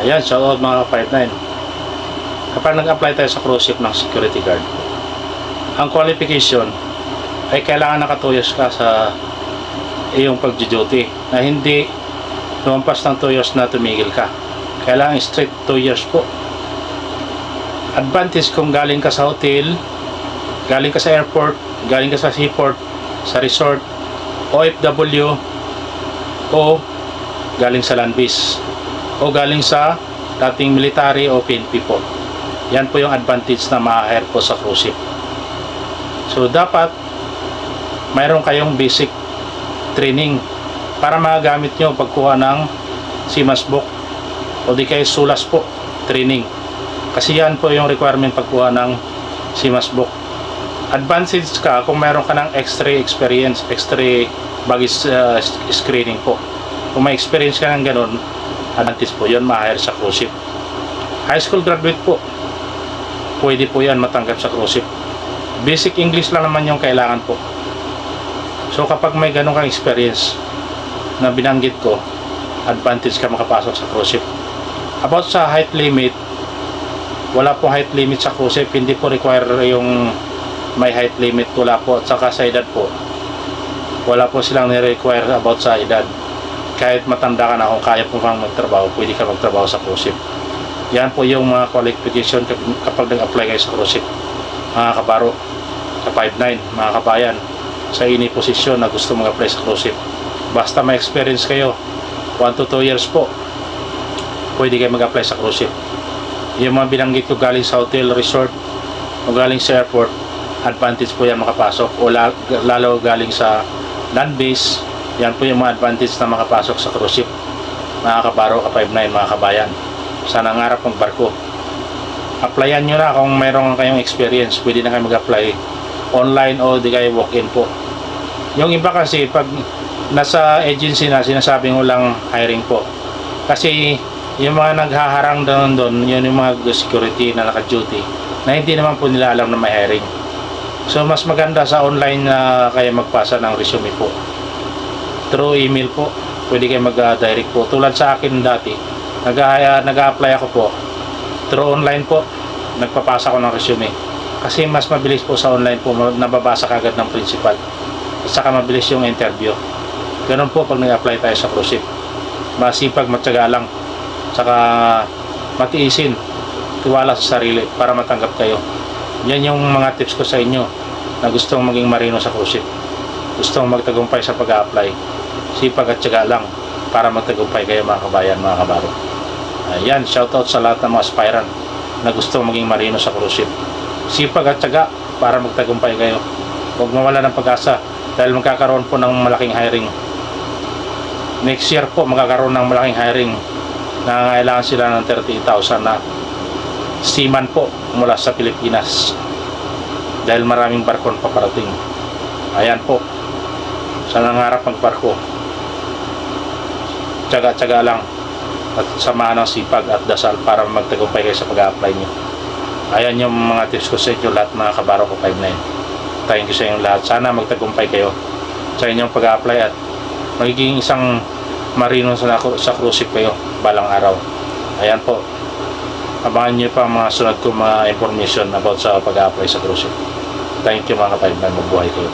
Ayan, shout out mga 59. Kapag nag-apply tayo sa cruise ship ng security guard, ang qualification ay kailangan nakatuyos ka sa iyong pag-duty na hindi lumampas ng 2 years na tumigil ka. Kailangan strict 2 years po. Advantage kung galing ka sa hotel, galing ka sa airport, galing ka sa seaport, sa resort, OFW, o galing sa land base, o galing sa dating military o PNP po. Yan po yung advantage na ma-hire po sa cruise ship. So, dapat mayroon kayong basic training para magagamit nyo pagkuha ng CMAS book o di kaya SULAS po training. Kasi yan po yung requirement pagkuha ng CMAS book. Advantage ka kung mayroon ka ng x-ray experience, x-ray baggage uh, screening po. Kung may experience ka ng ganun, advantage po yun, ma-hire sa cruise. High school graduate po, pwede po yan matanggap sa cruise. Basic English lang naman yung kailangan po. So kapag may ganun kang experience na binanggit ko, advantage ka makapasok sa cruise. About sa height limit, wala pong height limit sa cruise hindi po require yung may height limit, wala po. At saka sa edad po, wala po silang ni-require about sa edad. Kahit matanda ka na, kung kaya po kang magtrabaho, pwede ka magtrabaho sa cruise. Yan po yung mga qualification kap- kapag nag-apply kayo sa cruise. Mga kabaro, sa 5'9", mga kabayan, sa ini posisyon na gusto mag-apply sa cruise. Basta may experience kayo, 1 to 2 years po, pwede kayo mag-apply sa cruise. Yung mga binanggit ko galing sa hotel, resort, o galing sa airport, advantage po yan makapasok. O la- lalo galing sa land base, yan po yung mga advantage na makapasok sa cruise ship. Mga kabaro, ka-59, mga kabayan. Sa nangarap ng barko. Applyan nyo na kung mayroon kayong experience. Pwede na kayo mag-apply online o di kayo walk-in po. Yung iba kasi, pag nasa agency na, sinasabing walang hiring po. Kasi yung mga naghaharang doon doon, yun yung mga security na naka-duty, na hindi naman po nila alam na may hiring. So, mas maganda sa online na kayo magpasa ng resume po. Through email po, pwede kayo mag-direct po. Tulad sa akin dati, nag- nag-apply ako po. Through online po, nagpapasa ko ng resume. Kasi mas mabilis po sa online po, nababasa kagad ng principal. At saka mabilis yung interview. Ganun po pag nag-apply tayo sa cruise ship. Masipag, matyaga lang. Saka matiisin. Tiwala sa sarili para matanggap kayo. Yan yung mga tips ko sa inyo na gustong maging marino sa cruise. Gustong magtagumpay sa pag-apply. Sipag at tiyaga lang para magtagumpay kayo mga kabayan, mga kabaro. Ayan, shoutout sa lahat ng mga aspirant na gustong maging marino sa cruise ship. Sipag at tiyaga para magtagumpay kayo. Huwag mawala ng pag-asa dahil magkakaroon po ng malaking hiring. Next year po magkakaroon ng malaking hiring na kailangan sila ng 30,000 na seaman po mula sa Pilipinas dahil maraming barko na paparating. Ayan po. Sa nangarap magbarko. Tsaga-tsaga lang at samahan ng sipag at dasal para magtagumpay kayo sa pag-apply nyo. Ayan yung mga tips ko sa inyo lahat mga kabaro ko 59. Thank you sa inyong lahat. Sana magtagumpay kayo sa inyong pag-apply at magiging isang marino sa, sa cruise kayo balang araw. Ayan po. Abangan nyo pa mga sunod ko mga information about sa pag-apply sa cruise. Thank you mga kapatid. Mabuhay kayo.